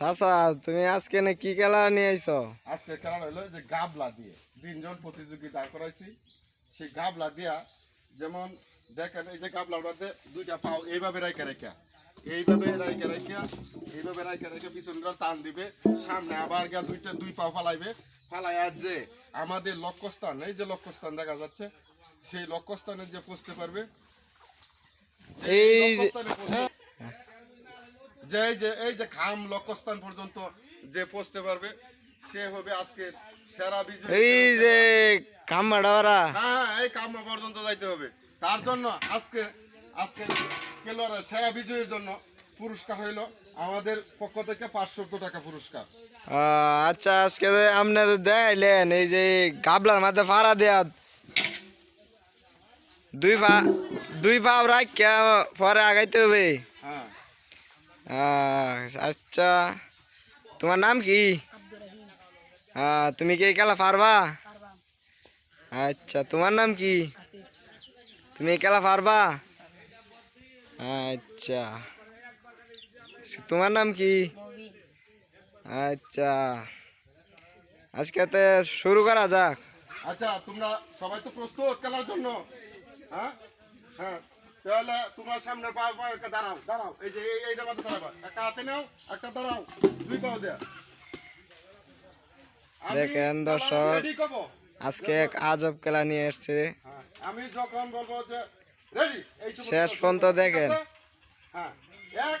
চাচা তুমি আজকে না কি খেলা নিয়ে আইছো? আজকে খেলা হলো যে গাবলা দিয়ে। তিনজন প্রতিযোগী দাঁড় করাইছি। সেই গাবলা দিয়া যেমন দেখেন এই যে গাবলার মধ্যে দুইটা পাও এইভাবে রাইকা রেখা এইভাবে রাইকা রেখা এইভাবে রাইকা রেখা পিছনটা টান দিবে। সামনে আবার গিয়া দুইটা দুই পাও ফালাইবে। ফালাই আর যে আমাদের লক্ষ্যস্থান এই যে লক্ষ্যস্থান দেখা যাচ্ছে সেই লক্ষ্যস্থানে যে পৌঁছতে পারবে এই যে যে এই যে এই যে খাম লক্ষ্যস্থান পর্যন্ত যে পৌঁছতে পারবে সে হবে আজকে সেরা বিজয়ী এই যে কামড়া ওরা হ্যাঁ এই কাম পর্যন্ত যাইতে হবে। তার জন্য আজকে আজকে খেলোয়াড় সেরা বিজয়ীর জন্য পুরস্কার হইল আমাদের পক্ষ থেকে পাঁচশো টাকা পুরস্কার। আচ্ছা আজকে আপনাদের দেখাইলেন এই যে গাবলার মাঝে ফাড়া দেয়া দুই পা দুই পা রাখিয়া পরে আগাইতে হবে। হ্যাঁ। আচ্ছা। তোমার নাম কি? তুমি কি খেলা পারবা? আচ্ছা তোমার নাম কি? তুমি খেলা পারবা? আচ্ছা। তোমার নাম কি? আচ্ছা। আজকে শুরু করা যাক। আচ্ছা তোমরা সবাই তো প্রস্তুত খেলার জন্য? হ্যাঁ? হ্যাঁ। তাহলে তোমার সামনে পা পা একটা দাঁড়াও দাঁড়াও। এই যে এই- এইটার মধ্যে দাঁড়াবা। একটা হাতে নাও একটা দাঁড়াও। দুই পাও দেয়া। দেখেন দর্শক। আজকে এক আজব খেলা নিয়ে এসছে। হ্যাঁ, আমি যখন বলব যে রেডি শেষ পর্যন্ত দেখেন। হ্যাঁ এক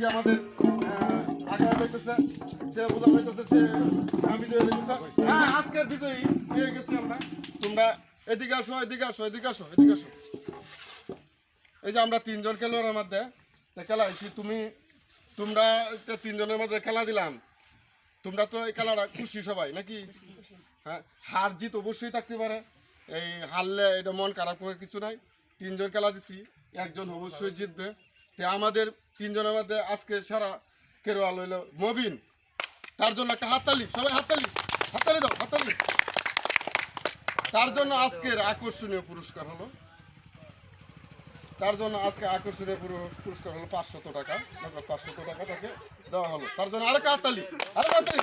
একজন আমাদের আহ, আগে যাইতেছে সে বোঝা যাইতেছে সে বিজয়ী হইতেছে হ্যাঁ আজকের বিজয়ী পেয়ে গেছি আমরা। তোমরা এদিকে আসো এদিকে আসো এদিকে আসো এদিকে আসো। এই যে আমরা তিনজন খেলোয়াড়ের মধ্যে খেলা তুমি তোমরা তিনজনের মধ্যে খেলা দিলাম। তোমরা তো এই খেলাটা খুশি সবাই নাকি? হ্যাঁ হার জিত অবশ্যই থাকতে পারে। এই হারলে এটা মন খারাপ করার কিছু নাই। তিনজন খেলা দিছি একজন অবশ্যই জিতবে। তো আমাদের তিনজনের মধ্যে আজকে সারা খেলোয়াড় হইল মবিন। তার জন্য একটা হাততালি, সবাই হাততালি হাততালি দাও, হাততালি। তার জন্য আজকের আকর্ষণীয় পুরস্কার হলো। তার জন্য আজকে আকর্ষণীয় পুরো- পুরস্কার হলো পাঁচশত টাকা পাঁচশত টাকা তাকে দেওয়া হলো। তার জন্য আরেকটা হাততালি আরেকটা হাততালি।